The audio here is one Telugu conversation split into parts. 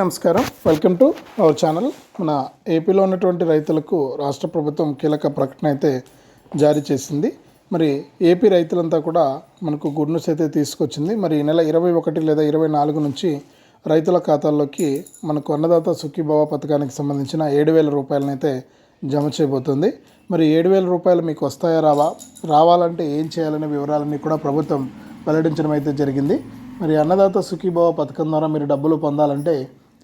నమస్కారం. వెల్కమ్ టు అవర్ ఛానల్ మన ఏపీలో ఉన్నటువంటి రైతులకు రాష్ట్ర ప్రభుత్వం కీలక ప్రకటన అయితే జారీ చేసింది. మరి ఏపీ రైతులంతా కూడా మనకు గుడ్ న్యూస్ అయితే తీసుకొచ్చింది. మరి ఈ నెల ఇరవై ఒకటి లేదా ఇరవై నాలుగు నుంచి రైతుల ఖాతాల్లోకి మనకు అన్నదాత సుఖీభావ పథకానికి సంబంధించిన ఏడు వేల రూపాయలనైతే జమ చేయబోతుంది. మరి ఏడు వేల రూపాయలు మీకు వస్తాయా రావా? రావాలంటే ఏం చేయాలనే వివరాలన్నీ కూడా ప్రభుత్వం వెల్లడించడం అయితే జరిగింది. మరి అన్నదాత సుఖీభావ పథకం ద్వారా మీరు డబ్బులు పొందాలంటే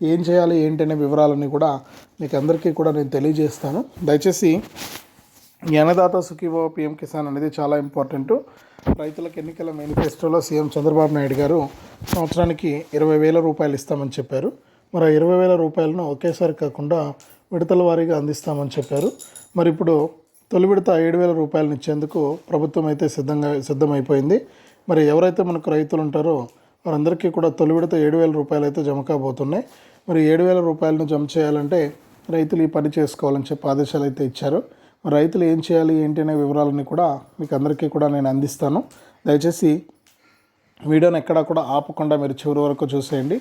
ఏం చేయాలి ఏంటనే వివరాలన్నీ కూడా మీకు అందరికీ కూడా నేను తెలియజేస్తాను. దయచేసి ఈ అన్నదాత సుఖీభావ పిఎం కిసాన్ అనేది చాలా ఇంపార్టెంట్. రైతులకు ఎన్నికల మేనిఫెస్టోలో సీఎం చంద్రబాబు నాయుడు గారు సంవత్సరానికి ఇరవై వేల రూపాయలు ఇస్తామని చెప్పారు. మరి ఆ ఇరవై వేల రూపాయలను ఒకేసారి కాకుండా విడతల వారీగా అందిస్తామని చెప్పారు. మరి ఇప్పుడు తొలి విడత ఏడు వేల రూపాయలను ఇచ్చేందుకు ప్రభుత్వం అయితే సిద్ధంగా సిద్ధమైపోయింది. మరి ఎవరైతే మనకు రైతులు ఉంటారో వారందరికీ కూడా తొలి విడత ఏడు వేల రూపాయలు అయితే జమ కాబోతున్నాయి. మరి ఏడు వేల రూపాయలను జమ చేయాలంటే రైతులు ఈ పని చేసుకోవాలని చెప్పి ఆదేశాలు అయితే ఇచ్చారు. మరి రైతులు ఏం చేయాలి ఏంటి అనే వివరాలని కూడా మీకు అందరికీ కూడా నేను అందిస్తాను. దయచేసి వీడియోని ఎక్కడా కూడా ఆపకుండా మీరు చివరి వరకు చూసేయండి.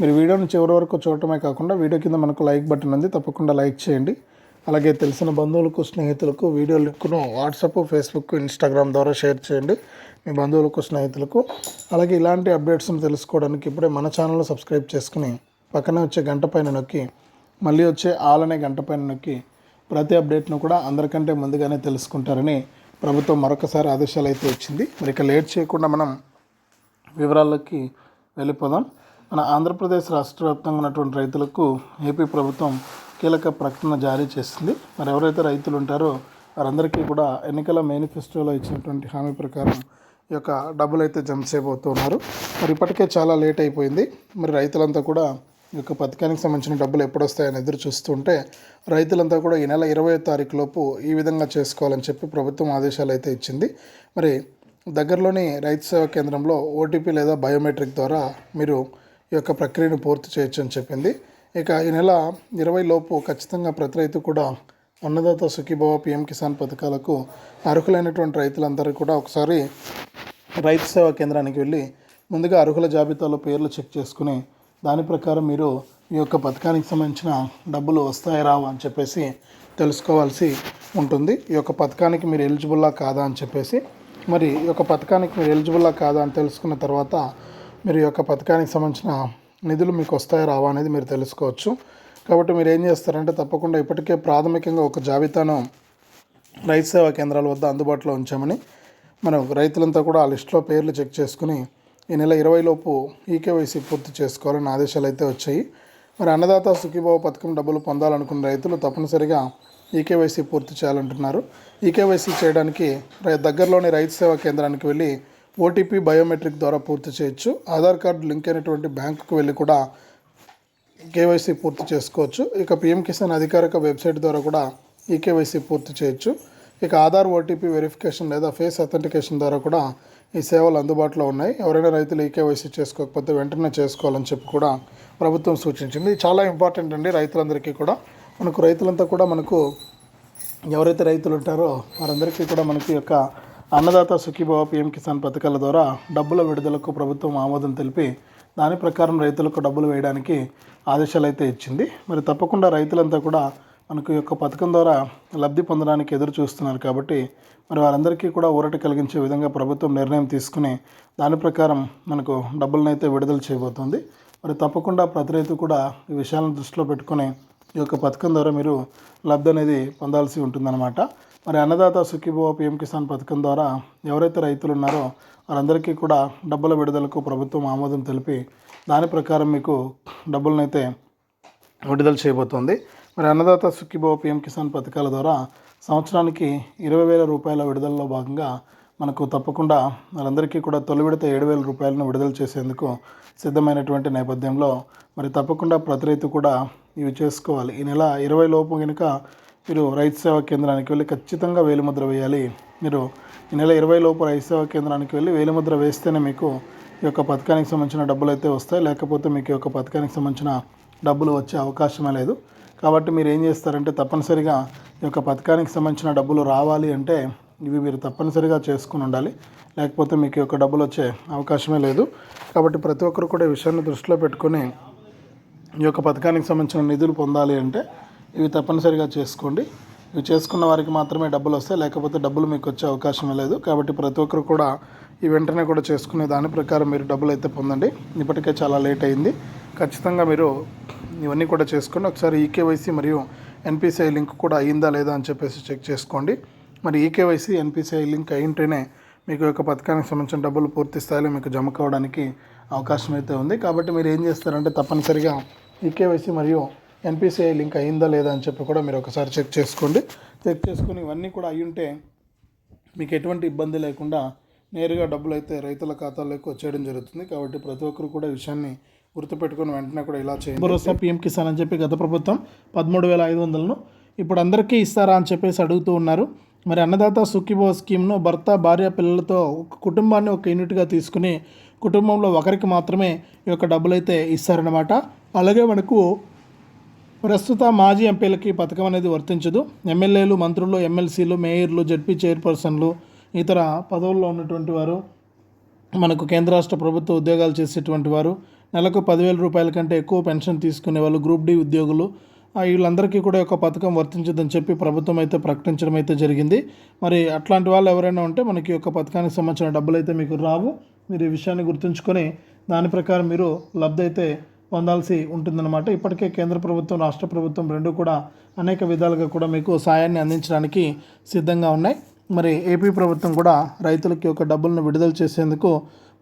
మీరు వీడియోని చివరి వరకు చూడటమే కాకుండా వీడియో కింద మనకు లైక్ బటన్ ఉంది తప్పకుండా లైక్ చేయండి. అలాగే తెలిసిన బంధువులకు స్నేహితులకు వీడియో లింక్ను వాట్సాప్ ఫేస్బుక్ ఇన్స్టాగ్రామ్ ద్వారా షేర్ చేయండి మీ బంధువులకు స్నేహితులకు. అలాగే ఇలాంటి అప్డేట్స్ని తెలుసుకోవడానికి ఇప్పుడే మన ఛానల్ సబ్స్క్రైబ్ చేసుకుని పక్కన వచ్చే గంట పైన నొక్కి మళ్ళీ వచ్చే ఆల్ అనే గంట పైన నొక్కి ప్రతి అప్డేట్ను కూడా అందరికంటే ముందుగానే తెలుసుకుంటారని ప్రభుత్వం మరొకసారి ఆదేశాలు అయితే ఇచ్చింది. మరి ఇక లేట్ చేయకుండా మనం వివరాల్లోకి వెళ్ళిపోదాం. మన ఆంధ్రప్రదేశ్ రాష్ట్ర వ్యాప్తంగా ఉన్నటువంటి రైతులకు ఏపీ ప్రభుత్వం కీలక ప్రకటన జారీ చేసింది. మరి ఎవరైతే రైతులు ఉంటారో వారందరికీ కూడా ఎన్నికల మేనిఫెస్టోలో ఇచ్చినటువంటి హామీ ప్రకారం ఈ యొక్క డబ్బులు అయితే జమ చేయబోతున్నారు. మరి ఇప్పటికే చాలా లేట్ అయిపోయింది. మరి రైతులంతా కూడా యొక్క పథకానికి సంబంధించిన డబ్బులు ఎప్పుడు వస్తాయని ఎదురు చూస్తుంటే రైతులంతా కూడా ఈ నెల ఇరవై తారీఖు లోపు ఈ విధంగా చేసుకోవాలని చెప్పి ప్రభుత్వం ఆదేశాలు అయితే ఇచ్చింది. మరి దగ్గరలోని రైతు సేవా కేంద్రంలో ఓటీపీ లేదా బయోమెట్రిక్ ద్వారా మీరు ఈ యొక్క ప్రక్రియను పూర్తి చేయొచ్చు అని చెప్పింది. ఇక ఈ నెల ఇరవై లోపు ఖచ్చితంగా ప్రతి రైతు కూడా అన్నదాత సుఖీభవ పిఎం కిసాన్ పథకాలకు అర్హులైనటువంటి రైతులందరూ కూడా ఒకసారి రైతు సేవా కేంద్రానికి వెళ్ళి ముందుగా అర్హుల జాబితాలో పేర్లు చెక్ చేసుకుని దాని ప్రకారం మీరు ఈ యొక్క పథకానికి సంబంధించిన డబ్బులు వస్తాయా రావా అని చెప్పేసి తెలుసుకోవాల్సి ఉంటుంది. ఈ యొక్క పథకానికి మీరు ఎలిజిబుల్లా కాదా అని చెప్పేసి. మరి ఈ యొక్క పథకానికి మీరు ఎలిజిబుల్లా కాదా అని తెలుసుకున్న తర్వాత మీరు ఈ యొక్క పథకానికి సంబంధించిన నిధులు మీకు వస్తాయా రావా అనేది మీరు తెలుసుకోవచ్చు. కాబట్టి మీరు ఏం చేస్తారంటే తప్పకుండా ఇప్పటికే ప్రాథమికంగా ఒక జాబితాను రైతు సేవా కేంద్రాల వద్ద అందుబాటులో ఉంచామని మనం రైతులంతా కూడా ఆ లిస్టులో పేర్లు చెక్ చేసుకుని ఈ నెల ఇరవైలోపు ఈకేవైసీ పూర్తి చేసుకోవాలని ఆదేశాలు అయితే వచ్చాయి. మరి అన్నదాత సుఖీభావ పథకం డబ్బులు పొందాలనుకున్న రైతులు తప్పనిసరిగా ఈకేవైసీ పూర్తి చేయాలంటున్నారు. ఈకేవైసీ చేయడానికి రై- దగ్గరలోని రైతు సేవా కేంద్రానికి వెళ్ళి ఓటీపీ బయోమెట్రిక్ ద్వారా పూర్తి చేయొచ్చు. ఆధార్ కార్డు లింక్ అయినటువంటి బ్యాంకుకు వెళ్ళి కూడా కేవైసీ పూర్తి చేసుకోవచ్చు. ఇక పిఎం కిసాన్ అధికారిక వెబ్సైట్ ద్వారా కూడా ఈ కేవైసీ పూర్తి చేయొచ్చు. ఇక ఆధార్ ఓటీపీ వెరిఫికేషన్ లేదా ఫేస్ అథెంటికేషన్ ద్వారా కూడా ఈ సేవలు అందుబాటులో ఉన్నాయి. ఎవరైనా రైతులు ఈ కేవైసీ చేసుకోకపోతే వెంటనే చేసుకోవాలని చెప్పి కూడా ప్రభుత్వం సూచించింది. చాలా ఇంపార్టెంట్ అండి రైతులందరికీ కూడా. మనకు రైతులంతా కూడా మనకు ఎవరైతే రైతులు ఉంటారో వారందరికీ కూడా మనకి యొక్క అన్నదాత సుఖీభావ పిఎం కిసాన్ పథకాల ద్వారా డబ్బుల విడుదలకు ప్రభుత్వం ఆమోదం తెలిపి దాని ప్రకారం రైతులకు డబ్బులు వేయడానికి ఆదేశాలు అయితే ఇచ్చింది. మరి తప్పకుండా రైతులంతా కూడా మనకు ఈ యొక్క పథకం ద్వారా లబ్ధి పొందడానికి ఎదురు చూస్తున్నారు కాబట్టి మరి వారందరికీ కూడా ఊరట కలిగించే విధంగా ప్రభుత్వం నిర్ణయం తీసుకుని దాని ప్రకారం మనకు డబ్బులను అయితే విడుదల చేయబోతుంది. మరి తప్పకుండా ప్రతి రైతు కూడా ఈ విషయాలను దృష్టిలో పెట్టుకొని ఈ యొక్క పథకం ద్వారా మీరు లబ్ధి అనేది పొందాల్సి ఉంటుందన్నమాట. మరి అన్నదాత సుఖీభవ పిఎం కిసాన్ పథకం ద్వారా ఎవరైతే రైతులు ఉన్నారో వారందరికీ కూడా డబ్బుల విడుదలకు ప్రభుత్వం ఆమోదం తెలిపి దాని ప్రకారం మీకు డబ్బులను అయితే విడుదల చేయబోతోంది. మరి అన్నదాత సుఖీభావ పిఎం కిసాన్ పథకాల ద్వారా సంవత్సరానికి ఇరవై వేల రూపాయల విడుదలలో భాగంగా మనకు తప్పకుండా వాళ్ళందరికీ కూడా తొలి విడత ఏడు వేల రూపాయలను విడుదల చేసేందుకు సిద్ధమైనటువంటి నేపథ్యంలో మరి తప్పకుండా ప్రతి రైతు కూడా ఇవి చేసుకోవాలి. ఈ నెల ఇరవై లోపు కనుక మీరు రైతు సేవా కేంద్రానికి వెళ్ళి ఖచ్చితంగా వేలిముద్ర వేయాలి. మీరు ఈ నెల ఇరవై లోపు రైతు సేవా కేంద్రానికి వెళ్ళి వేలిముద్ర వేస్తేనే మీకు ఈ యొక్క పథకానికి సంబంధించిన డబ్బులు అయితే వస్తాయి. లేకపోతే మీకు ఈ యొక్క పథకానికి సంబంధించిన డబ్బులు వచ్చే అవకాశమే లేదు. కాబట్టి మీరు ఏం చేస్తారంటే తప్పనిసరిగా ఈ యొక్క పథకానికి సంబంధించిన డబ్బులు రావాలి అంటే ఇవి మీరు తప్పనిసరిగా చేసుకుని ఉండాలి. లేకపోతే మీకు ఈ యొక్క డబ్బులు వచ్చే అవకాశమే లేదు. కాబట్టి ప్రతి ఒక్కరు కూడా ఈ విషయాన్ని దృష్టిలో పెట్టుకొని ఈ యొక్క పథకానికి సంబంధించిన నిధులు పొందాలి అంటే ఇవి తప్పనిసరిగా చేసుకోండి. ఇవి చేసుకున్న వారికి మాత్రమే డబ్బులు వస్తాయి. లేకపోతే డబ్బులు మీకు వచ్చే అవకాశం లేదు. కాబట్టి ప్రతి ఒక్కరు కూడా ఈ వెంటనే కూడా చేసుకునే దాని ప్రకారం మీరు డబ్బులు అయితే పొందండి. ఇప్పటికే చాలా లేట్ అయింది. ఖచ్చితంగా మీరు ఇవన్నీ కూడా చేసుకోండి ఒకసారి ఈకేవైసీ మరియు ఎన్పిసిఐ లింక్ కూడా అయిందా లేదా అని చెప్పేసి చెక్ చేసుకోండి. మరి ఈకేవైసీ ఎన్పిసిఐ లింక్ అయింటేనే మీకు యొక్క పథకానికి సంబంధించిన డబ్బులు పూర్తి స్థాయిలో మీకు జమ కావడానికి అవకాశం అయితే ఉంది. కాబట్టి మీరు ఏం చేస్తారంటే తప్పనిసరిగా ఈకేవైసీ మరియు ఎన్పిసిఐ లింక్ అయిందా లేదా అని చెప్పి కూడా మీరు ఒకసారి చెక్ చేసుకోండి. చెక్ చేసుకుని ఇవన్నీ కూడా అయ్యుంటే మీకు ఎటువంటి ఇబ్బంది లేకుండా నేరుగా డబ్బులు అయితే రైతుల ఖాతాలోకి వచ్చేయడం జరుగుతుంది. కాబట్టి ప్రతి ఒక్కరు కూడా ఈ విషయాన్ని గుర్తుపెట్టుకుని వెంటనే కూడా ఇలా చేయండి. భరోసా పీఎం కిసాన్ అని చెప్పి గత ప్రభుత్వం పదమూడు వేల ఐదు వందలను ఇప్పుడు అందరికీ ఇస్తారా అని చెప్పేసి అడుగుతూ ఉన్నారు. మరి అన్నదాత సుఖీభో స్కీమ్ను భర్త భార్య పిల్లలతో ఒక కుటుంబాన్ని ఒక యూనిట్గా తీసుకుని కుటుంబంలో ఒకరికి మాత్రమే ఈ యొక్క డబ్బులు అయితే ఇస్తారన్నమాట. అలాగే మనకు ప్రస్తుత మాజీ ఎంపీలకి పథకం అనేది వర్తించదు. ఎమ్మెల్యేలు మంత్రులు ఎమ్మెల్సీలు మేయర్లు జడ్పీ చైర్పర్సన్లు ఇతర పదవుల్లో ఉన్నటువంటి వారు మనకు కేంద్ర రాష్ట్ర ప్రభుత్వ ఉద్యోగాలు చేసేటువంటి వారు నెలకు పదివేల రూపాయల కంటే ఎక్కువ పెన్షన్ తీసుకునే వాళ్ళు గ్రూప్ డి ఉద్యోగులు. వీళ్ళందరికీ కూడా ఒక పథకం వర్తించదని చెప్పి ప్రభుత్వం అయితే ప్రకటించడం అయితే జరిగింది. మరి అట్లాంటి వాళ్ళు ఎవరైనా ఉంటే మనకి ఒక పథకానికి సంబంధించిన డబ్బులు అయితే మీకు రావు. మీరు ఈ విషయాన్ని గుర్తుంచుకొని దాని ప్రకారం మీరు లబ్ధి అయితే పొందాల్సి ఉంటుందన్నమాట. ఇప్పటికే కేంద్ర ప్రభుత్వం రాష్ట్ర ప్రభుత్వం రెండు కూడా అనేక విధాలుగా కూడా మీకు సాయాన్ని అందించడానికి సిద్ధంగా ఉన్నాయి. మరి ఏపీ ప్రభుత్వం కూడా రైతులకి ఒక డబ్బులను విడుదల చేసేందుకు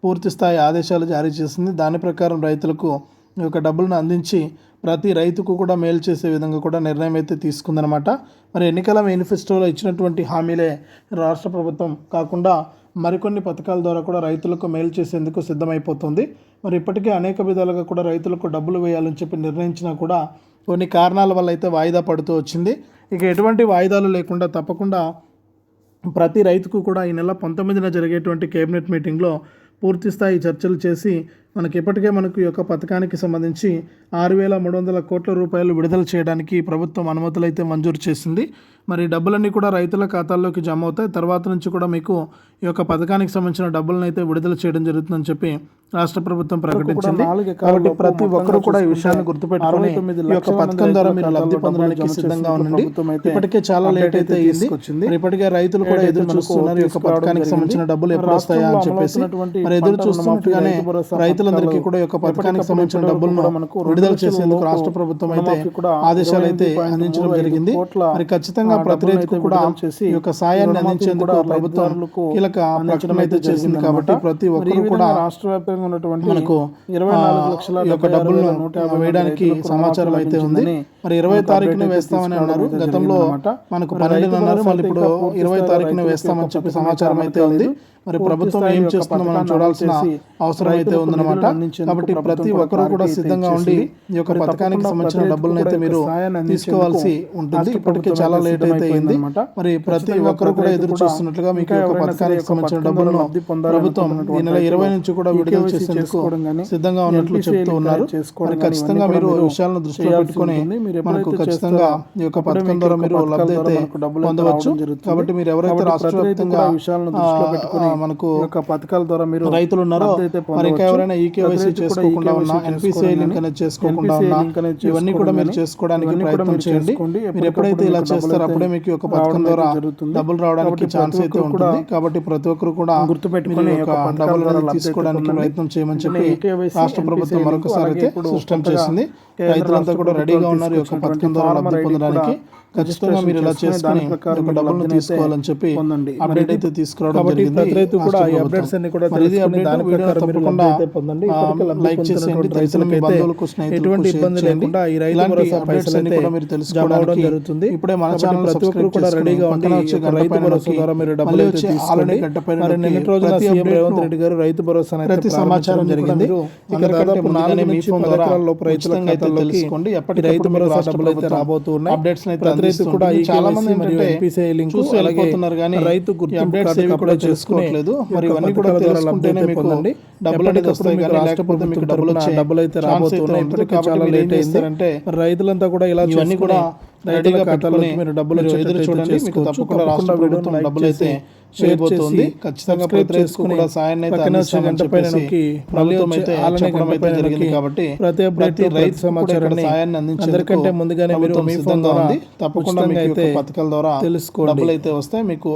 పూర్తి స్థాయి ఆదేశాలు జారీ చేసింది. దాని ప్రకారం రైతులకు ఈ యొక్క డబ్బులను అందించి ప్రతి రైతుకు కూడా మేలు చేసే విధంగా కూడా నిర్ణయం అయితే తీసుకుందనమాట మరి ఎన్నికల మేనిఫెస్టోలో ఇచ్చినటువంటి హామీలే రాష్ట్ర ప్రభుత్వం కాకుండా మరికొన్ని పథకాల ద్వారా కూడా రైతులకు మేలు చేసేందుకు సిద్ధమైపోతుంది. మరి ఇప్పటికే అనేక విధాలుగా కూడా రైతులకు డబ్బులు వేయాలని చెప్పి నిర్ణయించినా కూడా కొన్ని కారణాల వల్ల అయితే వాయిదా పడుతూ వచ్చింది. ఇక ఎటువంటి వాయిదాలు లేకుండా తప్పకుండా ప్రతి రైతుకు కూడా ఈ నెల పంతొమ్మిదిన జరిగేటువంటి కేబినెట్ మీటింగ్లో పూర్తిస్థాయి చర్చలు చేసి మనకి ఇప్పటికే మనకు ఈ యొక్క పథకానికి సంబంధించి ఆరు వేల మూడు వందల కోట్ల రూపాయలు విడుదల చేయడానికి ప్రభుత్వం అనుమతులు అయితే మంజూరు చేసింది. మరి డబ్బులన్నీ కూడా రైతుల ఖాతాల్లోకి జమ అవుతాయి. తర్వాత నుంచి కూడా మీకు ఈ యొక్క పథకానికి సంబంధించిన డబ్బులను అయితే విడుదల చేయడం జరుగుతుందని చెప్పి రాష్ట్ర ప్రభుత్వం ప్రకటించింది. కాబట్టి ప్రతి ఒక్కరు కూడా ఈ విషయాన్ని గుర్తుపెట్టుకుని ఈ యొక్క పథకం ద్వారా మీరు లబ్ధి పొందడానికి సిద్ధంగా ఉండండి ఇప్పటికే చాలా లేట్ అయితే మరి ఇప్పటికే రైతులు కూడా ఎదురు చూస్తున్నారు ఈ యొక్క పథకానికి సంబంధించిన డబ్బులు ఎప్పుడు వస్తాయా అని చెప్పేసి. మరి ఎదురు చూస్తున్నట్టుగానే రైతులందరికీ కూడా యొక్క పథకానికి సంబంధించిన డబ్బులను విడుదల చేసేందుకు రాష్ట్ర ప్రభుత్వం అయితే ఆదేశాలు అయితే అందించడం జరిగింది. మరి ఖచ్చితంగా ప్రతి రైతుకు కూడా ఈ యొక్క సాయాన్ని అందించేందుకు ప్రభుత్వం కీలక ప్రకటన అయితే చేసింది కాబట్టి ప్రతి ఒక్కరు కూడా రాష్ట్ర వ్యాప్తంగా ఉన్నటువంటి మనకు ఇరవై నాలుగు లక్షల ఈ యొక్క డబ్బులను వేయడానికి సమాచారం అయితే ఉంది. మరి ఇరవై తారీఖున వేస్తామని అన్నారు. గతంలో మనకు పన్నెండు అన్నారు. మళ్ళీ ఇప్పుడు ఇరవై తారీఖున వేస్తామని చెప్పి సమాచారం అయితే ఉంది. మరి ప్రభుత్వం ఏం చేస్తుందో మనం చూడాల్సిన అవసరం అయితే ఉందన్నమాట. కాబట్టి ప్రతి ఒక్కరూ కూడా సిద్ధంగా ఉండి ఈ యొక్క పథకానికి సంబంధించిన డబ్బులను అయితే మీరు తీసుకోవాల్సి ఉంటుంది. ఇప్పటికే చాలా లేట్ అయితే అయింది. మరి ప్రతి ఒక్కరు కూడా ఎదురు చూస్తున్నట్లుగా మీకు ఈ యొక్క పథకానికి సంబంధించిన డబ్బులను ప్రభుత్వం ఈ నెల ఇరవై నుంచి కూడా విడుదల చేసేందుకు సిద్ధంగా ఉన్నట్లు చెప్తూ ఉన్నారు. మరి ఖచ్చితంగా మీరు విషయాలను దృష్టిలో పెట్టుకొని మనకు ఖచ్చితంగా ఈ యొక్క పథకం ద్వారా మీరు లబ్ధి అయితే పొందవచ్చు కాబట్టి మీరు ఎవరైతే రాష్ట్ర వ్యాప్తంగా విషయాలను ఆ, మనకు ఈ యొక్క పథకాల ద్వారా మీరు రైతులు ఉన్నారో మరి ఇంకా ఎవరైనా ఈకేవైసీ చేసుకోకుండా ఉన్నా ఎన్పిసిఐ లింక్ అనేది చేసుకోకుండా ఉన్నా ఇవన్నీ కూడా మీరు చేసుకోవడానికి ప్రయత్నం చేయండి. మీరు ఎప్పుడైతే ఇలా చేస్తారో అప్పుడే మీకు ఈ యొక్క పథకం ద్వారా డబ్బులు రావడానికి ఛాన్స్ అయితే ఉంటుంది. కాబట్టి ప్రతి ఒక్కరు కూడా గుర్తుపెట్టుకుని ఈ డబ్బులు తీసుకోవడానికి ప్రయత్నం చేయమని చెప్పి రాష్ట్ర ప్రభుత్వం మరొకసారి అయితే స్పష్టం చేసింది. రైతులంతా కూడా రెడీగా ఉన్నారు. ఈ యొక్క పథకం ద్వారా లబ్ధి పొందడానికి ఖచ్చితంగా మీరు ఇలా చేసుకుని డబ్బులను తీసుకోవాలని చెప్పి పొందండి. అప్డేట్ అయితే తీసుకురావడం జరిగింది రైతు కూడా ఈ అప్డేట్స్ అన్ని కూడా తెలుసుకుని దాని ప్రకారం మీరు అయితే పొందండి. లైక్ చేసేయండి పొందుతున్నటువంటి రైతుల మీ రైతులకైతే బంధువులకు ఎటువంటి ఇబ్బంది. లేకుండా ఈ రైతు భరోసా పైసలు అయితే మీరు తెలుసుకోవడానికి జరుగుతుంది ఇప్పుడే మన ఛానల్ ప్రతి ఒక్కరు కూడా రెడీగా ఉండి రైతు భరోసా ద్వారా మీరు డబ్బులు అయితే తీసుకోండి. మరి రోజున ప్రతి సీఎం రేవంత్ రెడ్డి గారు రైతు భరోసా ప్రతి సమాచారం జరిగింది ఇక దాదాపు నాలుగు నుంచి పది ఎకరాల లోపు రైతుల ఈ ఎప్పటికప్పుడు రైతు భరోసా డబ్బులు అయితే ప్రభుత్వం రాబోతూ ఉన్నాయి అప్డేట్స్ అయితే రైతు కూడా చాలా మంది మరియు NPCI లింక్ చూసి వెళ్ళిపోతున్నారు కానీ రైతు గుర్తింపు కార్డు కూడా చేసుకోవట్లేదు మరి ఇవన్నీ కూడా తెలుసుకుంటేనే మీకు పొందండి. డబ్బులు అనేది వస్తాయి కానీ రాష్ట్ర మీకు డబ్బులు డబ్బులు అయితే రాబోతున్నాయి. చాలా లేట్ అయింది. చేస్తారంటే రైతులంతా కూడా ఇలా ఇవన్నీ కూడా రైతుల ఖాతాలోకి మీరు డబ్బులు ఎదురు చూడండి మీకు. తప్పకుండా రాష్ట్ర ప్రభుత్వం డబ్బులు అయితే చేయబోతోంది ఖచ్చితంగా ప్రతి చేసుకుని, కూడా సాయాన్ని అయితే అందిస్తామని చెప్పేసి ప్రభుత్వం అయితే చెప్పడం అయితే జరిగింది కాబట్టి ప్రతి రైతు సమాచారాన్ని సాయాన్ని అందించేందుకు ముందుగానే మీరు ప్రభుత్వం సిద్ధంగా ద్వారా ఉంది తప్పకుండా మీకు అయితే పథకాల ద్వారా తెలుసుకోండి. డబ్బులు అయితే వస్తాయి మీకు